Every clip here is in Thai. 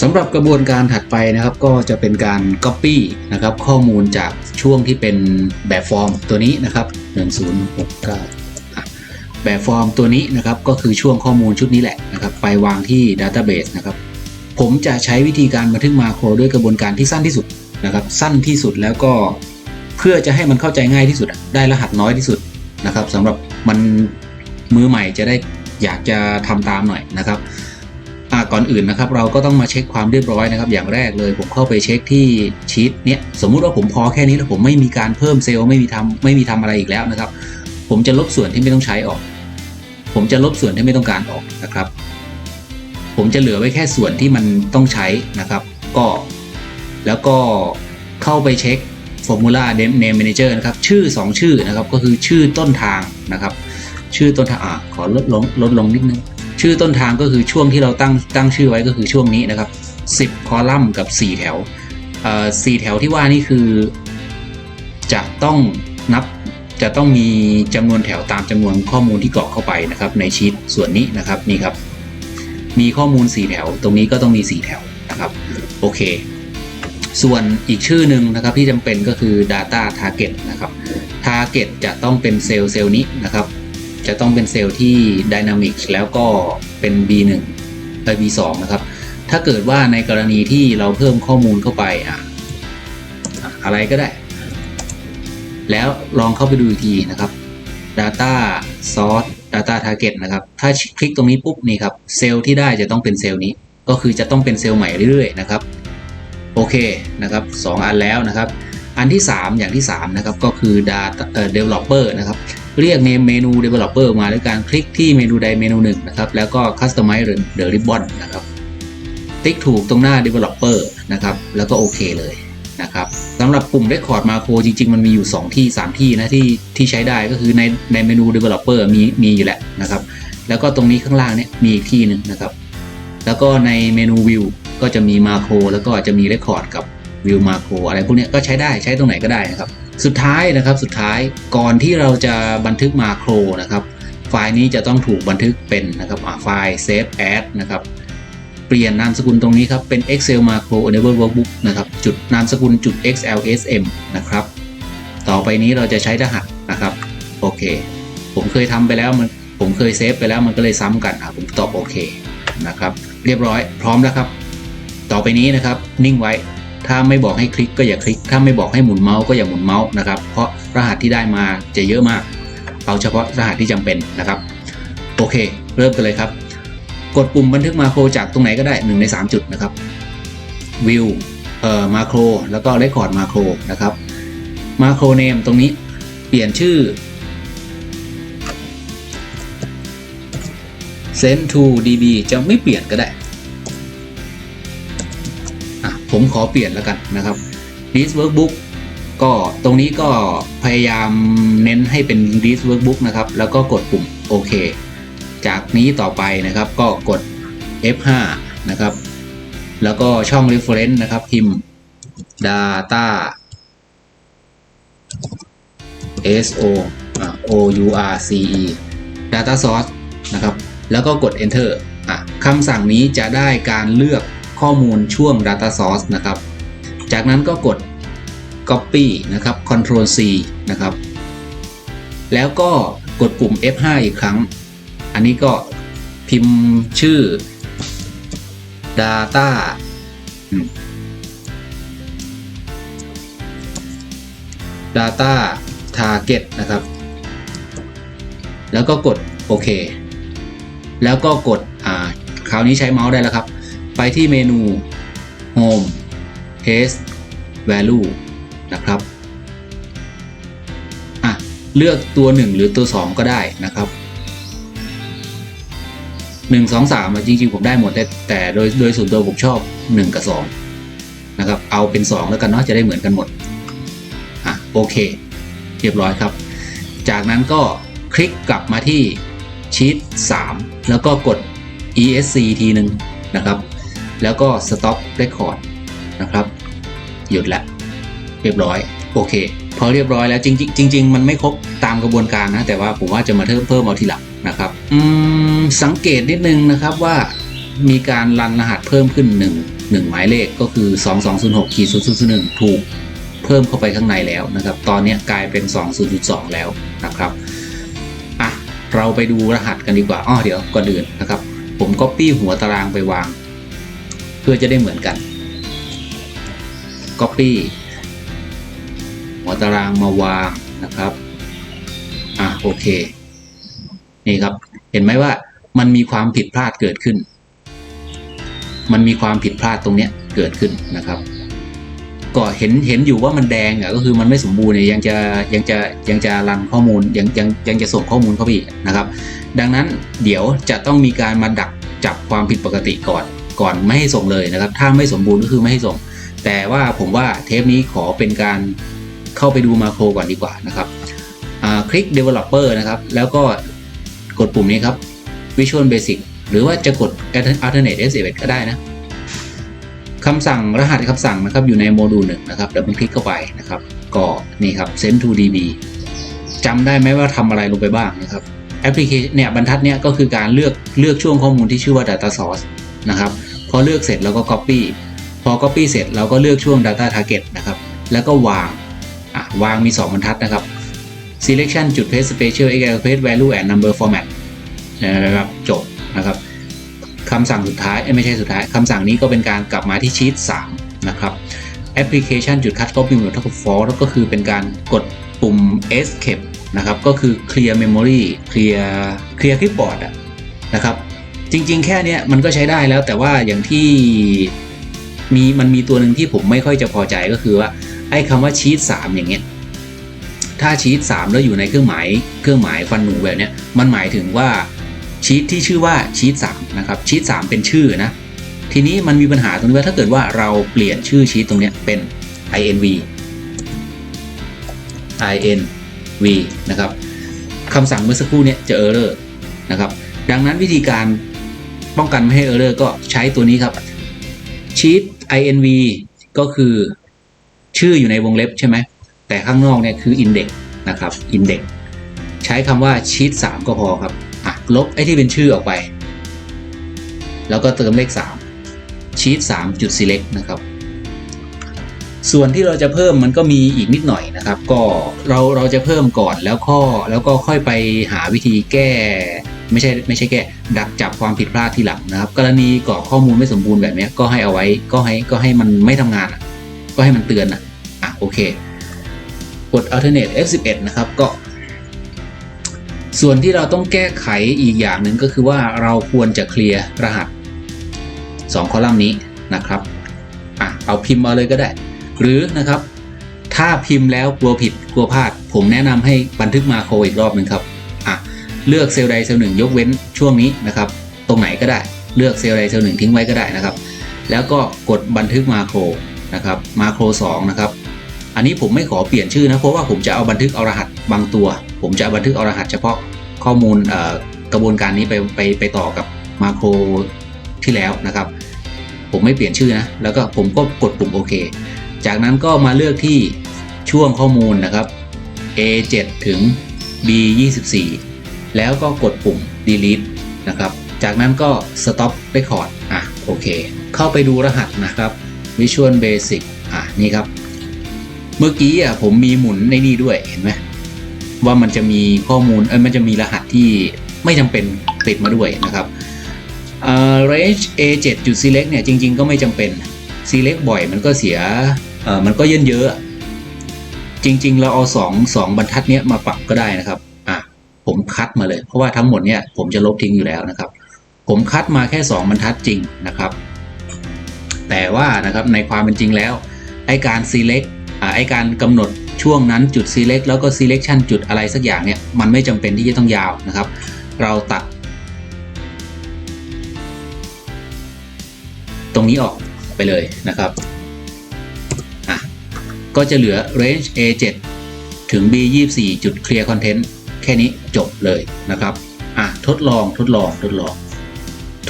สำหรับกระบวนการถัดไปนะครับก็จะเป็นการ Copy นะครับข้อมูลจากช่วงที่เป็นแบบฟอร์มตัวนี้นะครับ1069 แบบฟอร์มตัวนี้นะครับก็คือช่วงข้อมูลชุดนี้แหละนะครับไปวางที่ Database นะครับผมจะใช้วิธีการบันทึกมาโครด้วยกระบวนการที่สั้นที่สุดนะครับสั้นที่สุดแล้วก็เพื่อจะให้มันเข้าใจง่ายที่สุด ได้รหัสน้อยที่สุดนะครับสำหรับมันมือใหม่จะได้อยากจะทำตามหน่อยนะครับ ก่อนอื่นนะครับเราก็ต้องมาเช็คความเรียบร้อยนะครับ อย่างแรกเลยผมเข้าไปเช็คที่ชีตเนี้ยสมมุติว่าผมพอแค่นี้แล้วผมไม่มีการเพิ่มเซลล์ไม่มีทำไม่มีทำอะไรอีกแล้วนะครับ ผมจะลบส่วนที่ไม่ต้องใช้ออก ผมจะลบส่วนที่ไม่ต้องการออกนะครับ ผมจะเหลือไว้แค่ส่วนที่มันต้องใช้นะครับ ก็แล้วก็เข้าไปเช็ค Formula Name Manager นะครับชื่อ 2 ชื่อนะครับก็คือชื่อต้นทางนะครับ ชื่อต้นทางอะขอลดลงลดลงนิดนึง ชื่อต้นทางก็คือช่วงที่เราตั้งตั้งชื่อไว้ก็คือช่วงนี้นะครับ 10 คอลัมน์กับ 4 แถวเอ่อ4แถวที่ว่านี่คือ จะต้องนับจะต้องมีจำนวนแถวตามจำนวนข้อมูลที่กรอกเข้าไปนะครับ ในชีตส่วนนี้นะครับนี่ครับ มีข้อมูล 4 แถว ตรงนี้ก็ต้องมี 4 แถวนะครับโอเค ส่วนอีกชื่อหนึ่งนะครับที่จำเป็นก็คือ data target นะครับ target จะต้องเป็นเซลล์เซลล์นี้นะครับ จะต้องเป็นเซลล์ที่ Dynamic แล้วก็เป็น B1 และ B2 นะครับ ถ้าเกิดว่าในกรณีที่เราเพิ่มข้อมูลเข้าไปอะอะไรก็ได้ แล้วลองเข้าไปดูอีกทีนะครับ Data Source Data Target นะครับ ถ้าคลิกตรงนี้ปุ๊บนี่ครับ เซลล์ที่ได้จะต้องเป็นเซลล์นี้ ก็คือจะต้องเป็นเซลล์ใหม่เรื่อยๆนะครับ โอเคนะครับสองอันแล้วนะครับ อันที่ 3 อย่างที่ 3 นะครับ ก็คือ Data เอ่อ Developer นะครับ เรียก name เมนู developer มาด้วยการคลิกที่เมนูใดเมนูหนึ่งนะครับ แล้วก็ customize the ribbon นะครับ ติ๊กถูกตรงหน้า developer นะครับ แล้วก็โอเคเลยนะครับสำหรับปุ่ม record macro จริง ๆ มันมีอยู่ 2 ที่ 3 ที่นะที่ที่ใช้ได้ก็คือในในเมนู developer มีมีอยู่แหละนะครับ แล้วก็ตรงนี้ข้างล่างเนี่ยมีอีกที่หนึ่งนะครับ แล้วก็ในเมนู view ก็จะมี macro แล้วก็จะมี record กับ view macro อะไรพวกนี้ก็ใช้ได้ใช้ตรงไหนก็ได้นะครับ สุดท้ายนะครับสุดท้ายก่อนที่เราจะบันทึกมาโครนะครับ ไฟล์นี้จะต้องถูกบันทึกเป็นนะครับไฟล์ save as นะครับเปลี่ยนนามสกุลตรงนี้ครับเป็น excel macro enable workbook นะครับจุดนามสกุลจุด xlsm นะครับต่อไปนี้เราจะใช้รหัสนะครับโอเค ผมเคยทำไปแล้วมันผมเคยเซฟไปแล้วมันก็เลยซ้ำกันอะผมตอบโอเคนะครับ เรียบร้อยพร้อมแล้วครับ ต่อไปนี้นะครับนิ่งไว้ ถ้าไม่บอกให้คลิกก็อย่าคลิก ถ้าไม่บอกให้หมุนเมาส์ก็อย่าหมุนเมาส์นะครับ เพราะรหัสที่ได้มาจะเยอะมาก เอาเฉพาะรหัสที่จำเป็นนะครับ โอเค เริ่มกันเลยครับ กดปุ่มบันทึกมาโครจากตรงไหนก็ได้1ใน3 จุดนะครับ View เอ่อมาโครแล้วก็ Record มาโครนะครับมาโครเนมตรงนี้เปลี่ยนชื่อ send to db จะไม่เปลี่ยนก็ได้ ผมขอเปลี่ยนแล้วกันนะครับ this workbook ก็ตรงนี้ก็พยายามเน้นให้เป็น this workbook นะครับ แล้วก็กดปุ่มโอเค จากนี้ต่อไปนะครับก็กด F5 นะครับ แล้วก็ช่อง reference นะครับ พิมพ์ data S O O U R C E data source นะครับ แล้วก็กด enter อะคำสั่งนี้จะได้การเลือก ข้อมูลช่วง data source นะครับ จากนั้นก็กด copy นะครับ control c นะครับ แล้วก็กดปุ่ม F5 อีกครั้ง อันนี้ก็พิมพ์ชื่อ data data target นะครับ แล้วก็กดโอเค แล้วก็กด อ่า คราวนี้ใช้เมาส์ได้แล้วครับ ไปที่เมนู home paste value นะครับอะเลือกตัว 1 หรือตัว 2 ก็ได้นะครับ 1 2 3อะจริงๆ ผมได้หมดแต่แต่โดยโดยส่วนตัวผมชอบ 1 กับ 2 นะครับ เอาเป็น 2 แล้วกันเนาะจะได้เหมือนกันหมดอะโอเค เรียบร้อยครับ จากนั้นก็คลิกกลับมาที่ชีต3แล้วก็กด esc ทีหนึ่งนะครับ แล้วก็ stop record นะครับ หยุดละ เรียบร้อย โอเค พอเรียบร้อยแล้วจริงจริงมันไม่ครบตามกระบวนการนะ แต่ว่าผมว่าจะมาเพิ่มเพิ่มเอาทีหลังนะครับอืมสังเกตนิดนึงนะครับว่ามีการรันรหัสเพิ่มขึ้น 1 1 หมายเลขก็คือ 2206ขีด0001 ถูกเพิ่มเข้าไปข้างในแล้วนะครับ ตอนนี้กลายเป็น 20.2แล้วนะครับอะเราไปดูรหัสกันดีกว่า อ้อเดี๋ยวก่อนอื่นนะครับ ผมก็ปี้หัวตารางไปวาง เพื่อจะได้เหมือนกัน Copy หัวตารางมาวางนะครับ อะโอเค นี่ครับ เห็นไหมว่ามันมีความผิดพลาดเกิดขึ้น มันมีความผิดพลาดตรงเนี้ยเกิดขึ้นนะครับ ก็เห็นเห็นอยู่ว่ามันแดงอะก็คือมันไม่สมบูรณ์เนี่ยยังจะยังจะยังจะรันข้อมูลยังยังยังจะส่งข้อมูลเข้าไปอีกนะครับ ดังนั้นเดี๋ยวจะต้องมีการมาดักจับความผิดปกติก่อน ก่อนไม่ให้ส่งเลยนะครับ ถ้าไม่สมบูรณ์ก็คือไม่ให้ส่ง แต่ว่าผมว่าเทปนี้ขอเป็นการเข้าไปดูมาโครก่อนดีกว่านะครับคลิก developer นะครับ แล้วก็กดปุ่มนี้ครับ Visual Basic หรือว่าจะกด Alternate S11 ก็ได้นะคำสั่งรหัสคำสั่งนะครับอยู่ในโมดูลหนึ่งนะครับเดี๋ยวผมคลิกเข้าไปนะครับ ก็นี่ครับ send to db จำได้ไหมว่าทำอะไรลงไปบ้างนะครับแอปพลิเคชันเนี่ยบรรทัดเนี่ยก็คือการเลือกเลือกช่วงข้อมูลที่ชื่อว่า data source นะครับ พอเลือกเสร็จเราก็ copy พอ copy เสร็จเราก็เลือกช่วง data target นะครับ แล้วก็วางอะวางมี 2 บรรทัดนะครับ selection จุด paste special x paste value and number format นะครับจบนะครับคำสั่งสุดท้ายไม่ใช่สุดท้ายคำสั่งนี้ก็เป็นการกลับมาที่ชีต3นะครับ application จุด cut copy mode เท่ากับ false ก็คือเป็นการกดปุ่ม escape นะครับ ก็คือ clear memory clear clear clipboard อะนะครับ จริง ๆ แค่เนี้ยมันก็ใช้ได้แล้วแต่ว่าอย่างที่มีมันมีตัวหนึ่งที่ผมไม่ค่อยจะพอใจก็คือว่าไอ้คำว่าชีต3อย่างเงี้ยถ้าชีต3แล้วอยู่ในเครื่องหมายเครื่องหมายฟันหนูแบบเนี้ยมันหมายถึงว่าชีตที่ชื่อว่าชีต3นะครับชีต3เป็นชื่อนะทีนี้มันมีปัญหาตรงที่ว่าถ้าเกิดว่าเราเปลี่ยนชื่อชีตตรงเนี้ยเป็น inv inv นะครับคำสั่งเมื่อสักครู่เนี้ยจะ error นะครับดังนั้นวิธีการ ป้องกันไม่ให้ error ก็ใช้ตัวนี้ครับ sheet inv ก็คือชื่ออยู่ในวงเล็บใช่ไหม แต่ข้างนอกเนี่ยคือ index นะครับ index ใช้คำว่า sheet 3 ก็พอครับอะลบไอ้ที่เป็นชื่อออกไป แล้วก็เติมเลข 3 sheet 3จุด select นะครับส่วนที่เราจะเพิ่มมันก็มีอีกนิดหน่อยนะครับ ก็เราเราจะเพิ่มก่อนแล้วก็แล้วก็ค่อยไปหาวิธีแก้ ไม่ใช่ไม่ใช่แก้ดักจับความผิดพลาดทีหลังนะครับ กรณีกรอกข้อมูลไม่สมบูรณ์แบบนี้ก็ให้เอาไว้ก็ให้ก็ให้มันไม่ทำงานก็ให้มันเตือนอะอะโอเค กด alternate F11 นะครับก็ ส่วนที่เราต้องแก้ไขอีกอย่างหนึ่งก็คือว่าเราควรจะเคลียร์รหัส 2 คอลัมน์นี้นะครับอะเอาพิมพ์มาเลยก็ได้ หรือนะครับ ถ้าพิมพ์แล้วกลัวผิดกลัวพลาด ผมแนะนำให้บันทึกมาโครอีกรอบหนึ่งครับ เลือกเซลล์ใดเซลล์หนึ่งยกเว้นช่วงนี้นะครับ ตรงไหนก็ได้เลือกเซลล์ใดเซลล์หนึ่งทิ้งไว้ก็ได้นะครับ แล้วก็กดบันทึกมาโครนะครับมาโคร2นะครับอันนี้ผมไม่ขอเปลี่ยนชื่อนะเพราะว่าผมจะเอาบันทึกเอารหัสบางตัว ผมจะบันทึกเอารหัสเฉพาะข้อมูลกระบวนการนี้ไปไปไปต่อกับมาโครที่แล้วนะครับ ผมไม่เปลี่ยนชื่อนะแล้วก็ผมก็กดปุ่มโอเค จากนั้นก็มาเลือกที่ช่วงข้อมูลนะครับ A7 ถึง B24 แล้วก็กดปุ่ม delete นะครับ จากนั้นก็ stop record อะโอเค เข้าไปดูรหัสนะครับ Visual Basic อะนี่ครับ เมื่อกี้อะผมมีหมุนในนี่ด้วยเห็นไหมว่ามันจะมีข้อมูลเอ้ยมันจะมีรหัสที่ไม่จำเป็นติดมาด้วยนะครับเอ่อ range a7 จุด select เนี่ยจริง ๆ ก็ไม่จำเป็น select บ่อยมันก็เสียเอ่อมันก็เยินเยอะจริง ๆ เราเอา2 2บรรทัดเนี้ยมาปรับก็ได้นะครับ ผมคัดมาเลย เพราะว่าทั้งหมดเนี่ยผมจะลบทิ้งอยู่แล้วนะครับ ผมคัดมาแค่ 2 บรรทัดจริงนะครับ แต่ว่านะครับในความเป็นจริงแล้วไอการ select ไอการกำหนดช่วงนั้นจุด select แล้วก็ selection จุดอะไรสักอย่างเนี่ยมันไม่จำเป็นที่จะต้องยาวนะครับ เราตัด ตรงนี้ออกไปเลยนะครับก็จะเหลือ range A7 ถึง B24 จุด clear content แค่นี้จบเลยนะครับอะทดลองทดลองทดลอง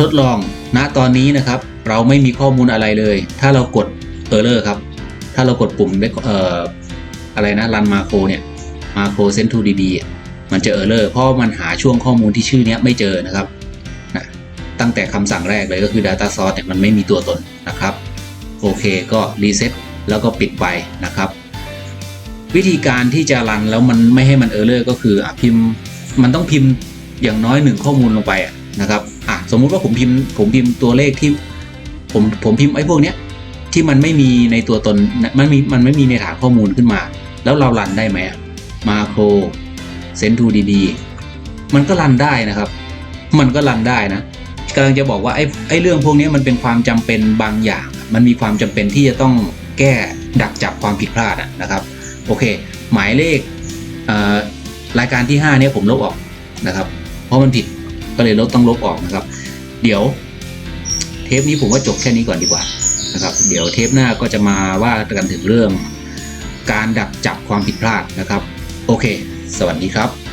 ทดลองณตอนนี้นะครับ เราไม่มีข้อมูลอะไรเลย ถ้าเรากด error ครับ ถ้าเรากดปุ่มเอ่ออะไรนะ run macro เนี่ย macro send to db มันจะ error เลอร์เพราะมันหาช่วงข้อมูลที่ชื่อเนี้ยไม่เจอนะครับนะตั้งแต่คำสั่งแรกเลยก็คือ Data Source เนี่ยมันไม่มีตัวตนนะครับ โอเคก็รีเซ็ตแล้วก็ปิดไปนะครับ วิธีการที่จะรันแล้วมันไม่ให้มันเออร์เลอร์ก็คืออพิมพ์มันต้องพิมพ์อย่างน้อยหนึ่งข้อมูลลงไปนะครับอะสมมุติว่าผมพิมพ์ผมพิมพ์ตัวเลขที่ผมผมพิมพ์ไอ้พวกเนี้ยที่มันไม่มีในตัวตนมันมีมันไม่มีในฐานข้อมูลขึ้นมา แล้วเรารันได้ไหมมาโครเซนทูดีมันก็รันได้นะครับ มันก็รันได้นะกำลังจะบอกว่าไอ้ไอ้เรื่องพวกนี้มันเป็นความจำเป็นบางอย่าง มันมีความจำเป็นที่จะต้องแก้ดักจับความผิดพลาดนะครับ โอเค หมายเลขรายการที่ 5 เนี่ยผมลบออกนะครับ เพราะมันผิดก็เลยลบต้องลบออกนะครับ เดี๋ยวเทปนี้ผมว่าจบแค่นี้ก่อนดีกว่านะครับ เดี๋ยวเทปหน้าก็จะมาว่ากันถึงเรื่อง การดักจับความผิดพลาดนะครับ โอเค สวัสดีครับ